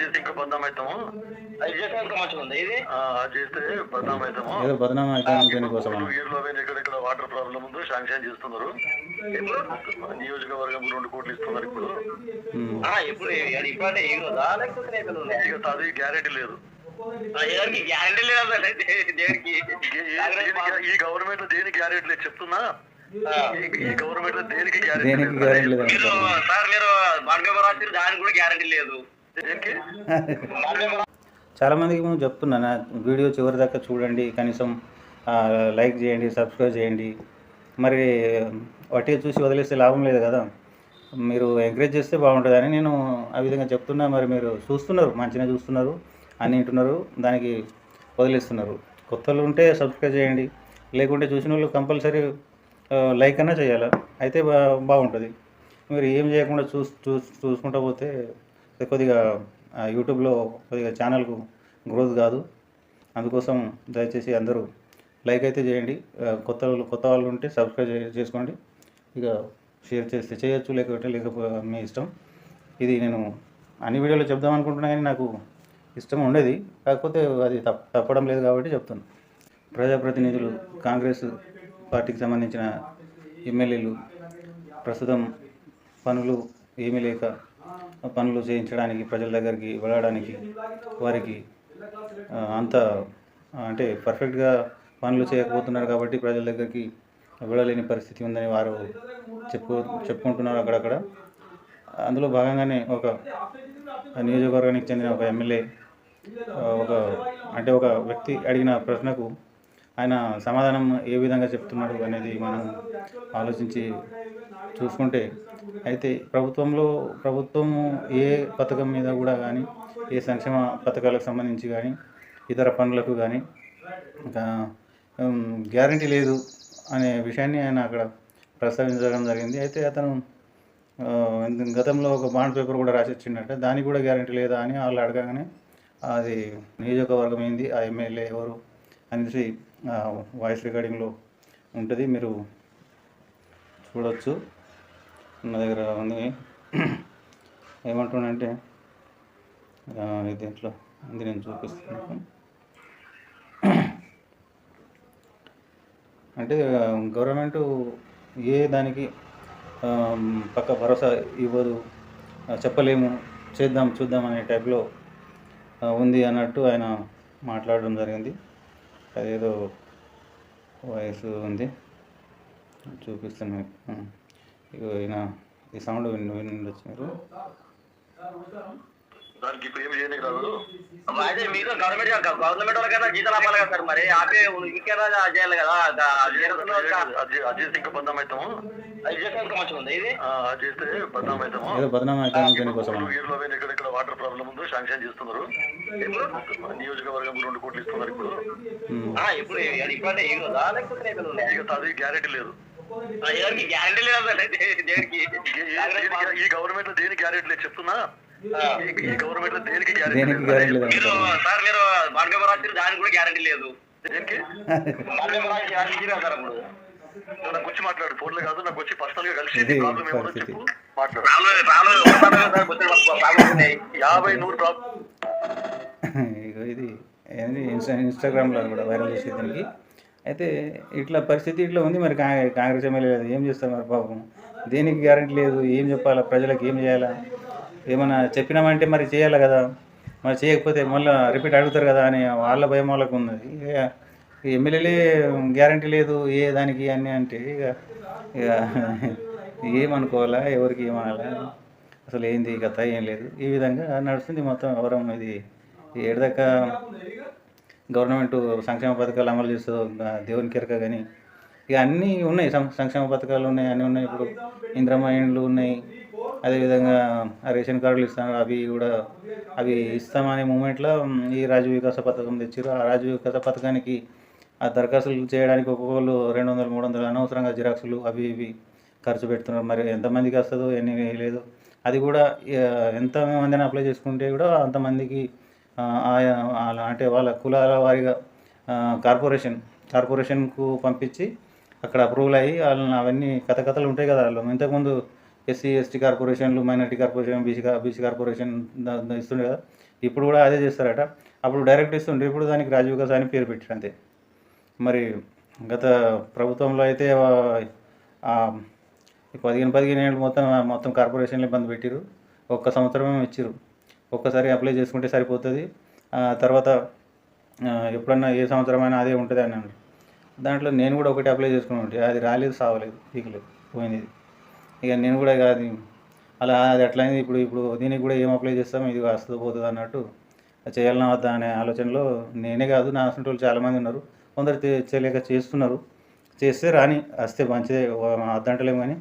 చేస్తే ఇంకా బద్నాం అవుతాము చేస్తే బద్నాం అవుతాము ఏదో బదనామా ఇప్పుడు వీరిలో ఎక్కడెక్కడ వాటర్ ప్రాబ్లం ఉందో శాంక్షన్ చేస్తున్నారు. నియోజకవర్గం రెండు కోట్లు ఇస్తున్నారు ఇప్పుడు. అది? ఇక గ్యారెంటీ లేదు. ఈ- గవర్నమెంట్లో దేనికి గ్యారెంటీ లేదు చెప్తున్నా? గవర్నమెంట్ దేనికి గ్యారెంటీ లేదు? సార్ మీరు మార్గం దానికి కూడా గ్యారంటీ లేదు. చాలామందికి మేము చెప్తున్నా నా వీడియో చివరి దాకా చూడండి కనీసం లైక్ చేయండి సబ్స్క్రైబ్ చేయండి. మరి వాటిగా చూసి వదిలేస్తే లాభం లేదు కదా. మీరు ఎంకరేజ్ చేస్తే బాగుంటుందని నేను ఆ విధంగా చెప్తున్నా. మరి మీరు చూస్తున్నారు మంచిగా చూస్తున్నారు అని వింటున్నారు దానికి వదిలేస్తున్నారు. కొత్త వాళ్ళు ఉంటే సబ్స్క్రైబ్ చేయండి. లేకుంటే చూసిన వాళ్ళు కంపల్సరీ లైక్ అన్నా చేయాలి? అయితే బా బాగుంటుంది. మీరు ఏం చేయకుండా చూస్ చూస్ చూసుకుంటా పోతే కొద్దిగా ఆ, యూట్యూబ్లో కొద్దిగా ఛానల్కు గ్రోత్ కాదు. అందుకోసం దయచేసి అందరూ లైక్ అయితే చేయండి. కొత్త వాళ్ళు కొత్త వాళ్ళు ఉంటే సబ్స్క్రైబ్ చేసుకోండి. ఇక షేర్ చేస్తే చేయొచ్చు లేకపోతే లేకపోతే మీ ఇష్టం. ఇది నేను అన్ని వీడియోలో చెప్దాం అనుకుంటున్నా కానీ నాకు ఇష్టం ఉండేది. కాకపోతే అది తప్ప తప్పడం లేదు కాబట్టి చెప్తాను ప్రజాప్రతినిధులు కాంగ్రెస్ పార్టీకి సంబంధించిన ఎమ్మెల్యేలు ప్రస్తుతం పనులు ఏమీ లేక పనులు చేయించడానికి ప్రజల దగ్గరికి వెళ్ళడానికి వారికి అంత అంటే పర్ఫెక్ట్గా పనులు చేయకపోతున్నారు కాబట్టి ప్రజల దగ్గరికి వెళ్ళలేని పరిస్థితి ఉందని వారు చెప్పు చెప్పుకుంటున్నారు అక్కడక్కడ. అందులో భాగంగానే ఒక నియోజకవర్గానికి చెందిన ఒక ఎమ్మెల్యే ఒక అంటే ఒక వ్యక్తి అడిగిన ప్రశ్నకు ఆయన సమాధానం ఏ విధంగా చెప్తున్నాడు అనేది మనం ఆలోచించి చూసుకుంటే అయితే ప్రభుత్వంలో ప్రభుత్వం ఏ పథకం మీద కూడా కానీ ఏ సంక్షేమ పథకాలకు సంబంధించి కానీ ఇతర పనులకు కానీ ఇంకా గ్యారంటీ లేదు అనే విషయాన్ని ఆయన అక్కడ ప్రస్తావించడం జరిగింది. అయితే అతను గతంలో ఒక బాండ్ పేపర్ కూడా రాసి ఇచ్చిండట దానికి కూడా గ్యారంటీ లేదా అని వాళ్ళు అడగగానే అది నియోజకవర్గం ఏంది ఆ ఎమ్మెల్యే ఎవరు అనేసి వాయిస్ రికార్డింగ్లో ఉంటుంది. మీరు చూడవచ్చు నా దగ్గర ఉంది. ఏమంటున్నానంటే దీంట్లో ఉంది నేను చూపిస్తున్నాను అంటే గవర్నమెంట్ ఏ దానికి పక్క భరోసా ఇవ్వదు చెప్పలేము చేద్దాం చూద్దాం అనే టైప్లో ఉంది అన్నట్టు ఆయన మాట్లాడడం జరిగింది. అదేదో వయసు ఉంది. చూపిస్తాను మీకు. ఈయన ఈ సౌండ్ విని విన్ మీరు. దానికి ఇప్పుడు ఏమి చేయడానికి రాదు అదే మీరు గవర్నమెంట్ గవర్నమెంట్ వాళ్ళకైనా జీతాలు ఆపాలి కదా సార్ మరి ఆపే ఇంకేనా చేయాలి కదా అది చేస్తున్నా ఇంకా- బద్నాం అవుతాము అది చేస్తే ఇంకా మంచిగా ఉంది ఇది ఆ, అది చేస్తే బద్నాం అవుతాము ఏదో వీరిలో ఎక్కడెక్కడ వాటర్ ప్రాబ్లం ఉందో శాంక్షన్ చేస్తున్నారు ఇప్పుడు నియోజకవర్గం రెండు కోట్లు ఇస్తున్నారు ఇప్పుడు ఇప్పుడు అది ఇప్పుడు? ఇక అది గ్యారెంటీ లేదు గ్యారంటీ లేదు ఈ- గవర్నమెంట్లో దేనికి గ్యారెంటీ లేదు చెప్తున్నా. ఈ- ఈ గవర్నమెంట్లో దేనికి గ్యారెంటీ లేదు? మీరు సార్ మీరు దానికి కూడా గ్యారంటీ లేదు. దేనికి? మార్గం రాసి గ్యారంటీ ఇచ్చినా సార్ అప్పుడు? నువ్వు నాకు వచ్చి మాట్లాడు ఫోన్లో కాదు నాకు వచ్చి పర్సనల్గా కలిసి ప్రాబ్లం ఏమో. చెప్పు మాట్లాడు. యాభై నూరు ఇది ఏంది? ఇన్స్టా ఇన్స్టాగ్రామ్లో కూడా వైరల్ చేసే దీనికి. అయితే ఇట్లా పరిస్థితి ఇట్లా ఉంది మరి కాంగ్రెస్ ఎమ్మెల్యే లేదు ఏం చేస్తారు మరి పాపం? దేనికి గ్యారంటీ లేదు? ఏం చెప్పాలా? ప్రజలకు ఏం చేయాలా? ఏమైనా చెప్పినామంటే మరి చేయాలి కదా. మరి చేయకపోతే మళ్ళీ రిపీట్ అడుగుతారు కదా అని వాళ్ళ భయం వాళ్ళకు ఉన్నది. ఇక ఎమ్మెల్యేలే గ్యారంటీ లేదు ఏ దానికి అని అంటే ఇక ఇక ఏమనుకోవాలా ఎవరికి ఏమనాలా? అసలు ఏంది కథ? ఏం లేదు. ఈ విధంగా నడుస్తుంది మొత్తం ఎవరం ఇది? ఈ ఏడదాకా గవర్నమెంట్ సంక్షేమ పథకాలు అమలు చేస్తుందో దేవుని కెరక కానీ ఇక అన్నీ ఉన్నాయి. సం- సంక్షేమ పథకాలు ఉన్నాయి అన్నీ ఉన్నాయి. ఇప్పుడు ఇంద్రమ్మ ఇండ్లు ఉన్నాయి. అదేవిధంగా రేషన్ కార్డులు ఇస్తాను అవి కూడా అవి ఇస్తామనే మూమెంట్లో ఈ రాజు వికాస పథకం తెచ్చారు ఆ రాజు వికాస పథకానికి ఆ దరఖాస్తులు చేయడానికి ఒక్కొక్కరు రెండు వందలు మూడు వందలు అనవసరంగా జిరాక్సులు అవి ఇవి ఖర్చు పెడుతున్నారు. మరి ఎంతమందికి వస్తుందో ఎన్ని లేదు. అది కూడా ఎంతమందిని అప్లై చేసుకుంటే కూడా అంతమందికి ఆయా అంటే వాళ్ళ కులాల వారిగా కార్పొరేషన్ కార్పొరేషన్కు పంపించి అక్కడ అప్రూవల్ అయ్యి వాళ్ళని అవన్నీ కథ కథలు ఉంటాయి కదా వాళ్ళు ఇంతకుముందు ఎస్సీ ఎస్టీ కార్పొరేషన్లు minority corporation BC BC corporation ఇస్తుండే కదా. ఇప్పుడు కూడా అదే చేస్తారట. అప్పుడు డైరెక్ట్ ఇస్తుండే. ఇప్పుడు దానికి రాజీవ్ వికాస్ అని పేరు పెట్టారు అంతే. మరి గత ప్రభుత్వంలో అయితే పదిహేను పదిహేను ఏళ్ళు మొత్తం మొత్తం కార్పొరేషన్లు ఇబ్బంది పెట్టిరు ఒక్క సంవత్సరమే ఇచ్చిరు ఒక్కసారి అప్లై చేసుకుంటే సరిపోతుంది. తర్వాత ఎప్పుడన్నా ఏ సంవత్సరమైనా అదే ఉంటుంది అని దాంట్లో నేను కూడా ఒకటి అప్లై చేసుకుని ఉంటే అది రాలేదు సావలేదు పీకలేదు పోయింది ఇక నేను కూడా ఇక అది అలా అది ఎట్లయింది ఇప్పుడు ఇప్పుడు దీనికి కూడా ఏం అప్లై చేస్తాం? ఇది వస్తుంది పోతుంది అన్నట్టు చేయాలన్నా వద్దా అనే ఆలోచనలో నేనే కాదు. నా అసలు వాళ్ళు చాలామంది ఉన్నారు. కొందరు చేయలేక చేస్తున్నారు. చేస్తే రాని వస్తే మంచిదే. అద్దంటలేము కానీ.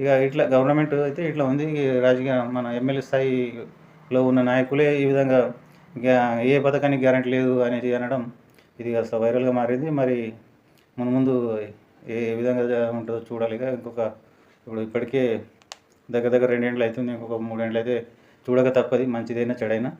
ఇక ఇట్లా గవర్నమెంట్ అయితే ఇట్లా ఉంది. రాజకీయ మన ఎమ్మెల్యే స్థాయిలో ఉన్న నాయకులే ఈ విధంగా ఏ పథకానికి గ్యారంటీ లేదు అనేది అనడం ఇది కాస్త వైరల్గా మారింది. మరి ముందు ముందు ఏ విధంగా ఉంటుందో చూడాలి. ఇక ఇంకొక ఇప్పుడు ఇప్పటికే దగ్గర దగ్గర రెండేండ్లు అవుతుంది ఇంకొక మూడేండ్లు అయితే చూడక తప్పది మంచిదైనా చెడైనా.